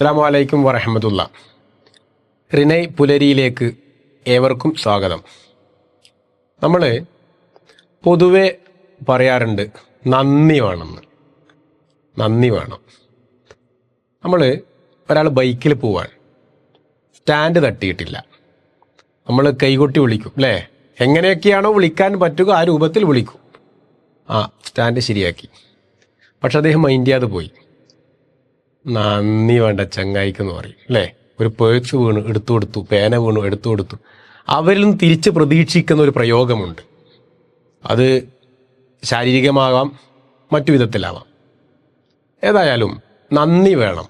അസ്സാം വലൈക്കും വറഹമ്മദുല്ല റിനൈ പുലരിയിലേക്ക് ഏവർക്കും സ്വാഗതം. നമ്മൾ പൊതുവെ പറയാറുണ്ട് നന്ദി വേണമെന്ന് നന്ദി വേണം. നമ്മൾ ഒരാൾ ബൈക്കിൽ പോവാൻ സ്റ്റാൻഡ് തട്ടിയിട്ടില്ല. നമ്മൾ കൈകൊട്ടി വിളിക്കും അല്ലേ എങ്ങനെയൊക്കെയാണോ വിളിക്കാൻ പറ്റുക ആ രൂപത്തിൽ വിളിക്കും. ആ സ്റ്റാൻഡ് ശരിയാക്കി. പക്ഷെ അദ്ദേഹം മൈൻഡ് ചെയ്യാതെ പോയി. നന്ദി വേണ്ട ചങ്ങായിക്ക് എന്ന് പറയും അല്ലേ? ഒരു പേഴ്സ് വീണു എടുത്തു കൊടുത്തു പേന വീണു എടുത്തു കൊടുത്തു. നിന്ന് തിരിച്ച് പ്രതീക്ഷിക്കുന്ന ഒരു പ്രയോഗമുണ്ട്. അത് ശാരീരികമാകാം മറ്റു വിധത്തിലാവാം. ഏതായാലും നന്ദി വേണം.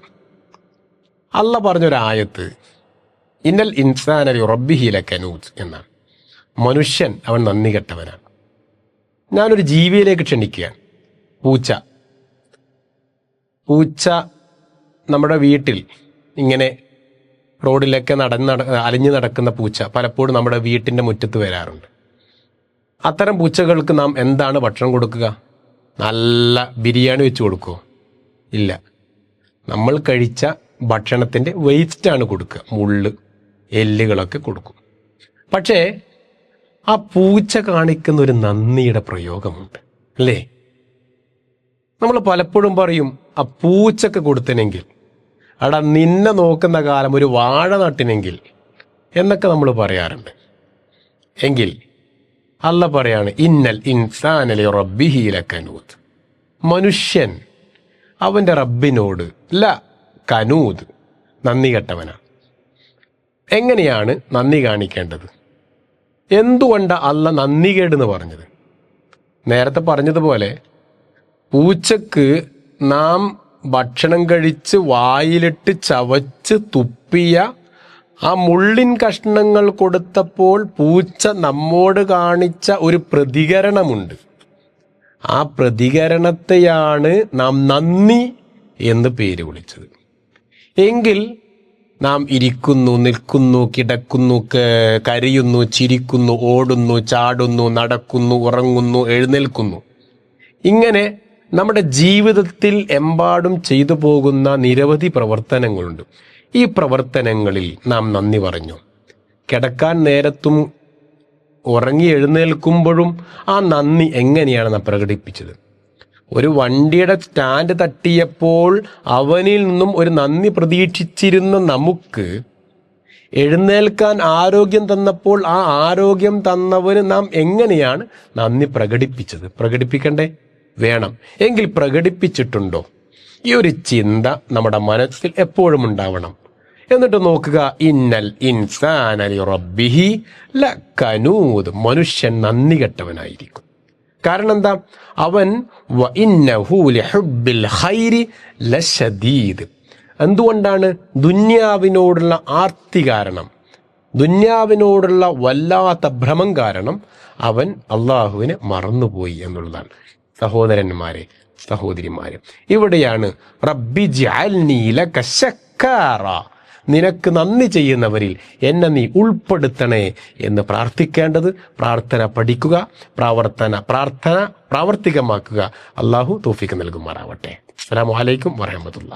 അല്ല പറഞ്ഞൊരായത്ത് ഇന്നൽ ഇൻസാനരി റബ്ബിഹില കനൂത്ത് എന്നാണ്. മനുഷ്യൻ അവൻ നന്ദി കെട്ടവനാണ്. ഞാനൊരു ജീവിയിലേക്ക് ക്ഷണിക്കുകയാണ്. പൂച്ച. പൂച്ച നമ്മുടെ വീട്ടിൽ ഇങ്ങനെ റോഡിലൊക്കെ നടന്ന് അലിഞ്ഞു നടക്കുന്ന പൂച്ച പലപ്പോഴും നമ്മുടെ വീട്ടിന്റെ മുറ്റത്ത് വരാറുണ്ട്. അത്തരം പൂച്ചകൾക്ക് നാം എന്താണ് ഭക്ഷണം കൊടുക്കുക? നല്ല ബിരിയാണി വെച്ച് കൊടുക്കുമോ ഇല്ല. നമ്മൾ കഴിച്ച ഭക്ഷണത്തിന്റെ വേസ്റ്റാണ് കൊടുക്കുക. മുള്ള് എല്ലുകളൊക്കെ കൊടുക്കും. പക്ഷേ ആ പൂച്ച കാണിക്കുന്ന ഒരു നന്ദിയുടെ പ്രയോഗമുണ്ട്. അല്ലേ? നമ്മൾ പലപ്പോഴും പറയും ആ പൂച്ചക്ക് കൊടുത്തനെങ്കിൽ അടാ നിന്നെ നോക്കുന്ന കാലം ഒരു വാഴ നട്ടിനെങ്കിൽ എന്നൊക്കെ നമ്മൾ പറയാറുണ്ട്. എങ്കിൽ അല്ല പറയാണ് ഇന്നൽ ഇൻസാനലി റബ്ബിഹീലക്കനൂത് മനുഷ്യൻ അവന്റെ റബ്ബിനോട് ല കനൂത് നന്ദി കെട്ടവനാണ് എങ്ങനെയാണ് നന്ദി കാണിക്കേണ്ടത്? എന്തുകൊണ്ട് അല്ല നന്ദികേടെന്ന് പറഞ്ഞത്? നേരത്തെ പറഞ്ഞതുപോലെ പൂച്ചക്ക് നാം ഭക്ഷണം കഴിച്ച് വായിലിട്ട് ചവച്ച് തുപ്പിയ ആ മുള്ളിൻ കഷ്ണങ്ങൾ കൊടുത്തപ്പോൾ പൂച്ച നമ്മോട് കാണിച്ച ഒരു പ്രതികരണമുണ്ട്. ആ പ്രതികരണത്തെയാണ് നാം നന്ദി എന്ന് പേര് വിളിച്ചത്. എങ്കിൽ നാം ഇരിക്കുന്നു നിൽക്കുന്നു കിടക്കുന്നു കരയുന്നു ചിരിക്കുന്നു ഓടുന്നു ചാടുന്നു നടക്കുന്നു ഉറങ്ങുന്നു എഴുന്നേൽക്കുന്നു. ഇങ്ങനെ നമ്മുടെ ജീവിതത്തിൽ എമ്പാടും ചെയ്തു പോകുന്ന നിരവധി പ്രവർത്തനങ്ങളുണ്ട്. ഈ പ്രവർത്തനങ്ങളിൽ നാം നന്ദി പറഞ്ഞു. കിടക്കാൻ നേരത്തും ഉറങ്ങി എഴുന്നേൽക്കുമ്പോഴും ആ നന്ദി എങ്ങനെയാണ് നാം പ്രകടിപ്പിച്ചത്. ഒരു വണ്ടിയുടെ സ്റ്റാൻഡ് തട്ടിയപ്പോൾ അവനിൽ നിന്നും ഒരു നന്ദി പ്രതീക്ഷിച്ചിരുന്ന നമുക്ക് എഴുന്നേൽക്കാൻ ആരോഗ്യം തന്നപ്പോൾ ആ ആരോഗ്യം തന്നവന് നാം എങ്ങനെയാണ് നന്ദി പ്രകടിപ്പിച്ചത്? പ്രകടിപ്പിക്കണ്ടേ? വേണം. എങ്കിൽ പ്രകടിപ്പിച്ചിട്ടുണ്ടോ? ഈ ഒരു ചിന്ത നമ്മുടെ മനസ്സിൽ എപ്പോഴും ഉണ്ടാവണം. എന്നിട്ട് നോക്കുക ഇന്നൽ ഇൻസാനലി റബ്ബിഹി ലക്കനൂദ്. മനുഷ്യൻ നന്ദി കെട്ടവനായിരിക്കും. കാരണം എന്താ? അവൻ എന്തുകൊണ്ടാണ്? ദുന്യാവിനോടുള്ള ആർത്തി കാരണം. ദുന്യാവിനോടുള്ള വല്ലാത്ത ഭ്രമം കാരണം അവൻ അള്ളാഹുവിനെ മറന്നുപോയി എന്നുള്ളതാണ്. സഹോദരന്മാരെ സഹോദരിമാരെ. ഇവിടെയാണ് റബ്ബി ജഅൽനീ ലക ശക്കാറ നിനക്ക് നന്ദി ചെയ്യുന്നവരിൽ എന്നെ നീ ഉൾപ്പെടുത്തണേ എന്ന് പ്രാർത്ഥിക്കേണ്ടത് പ്രാർത്ഥന പഠിക്കുക പ്രാവർത്തന പ്രാർത്ഥന പ്രാവർത്തികമാക്കുക. അള്ളാഹു തോഫിക്ക് നൽകുമാറാവട്ടെ. അസ്സാം വലൈക്കും വറഹമത്തുള്ള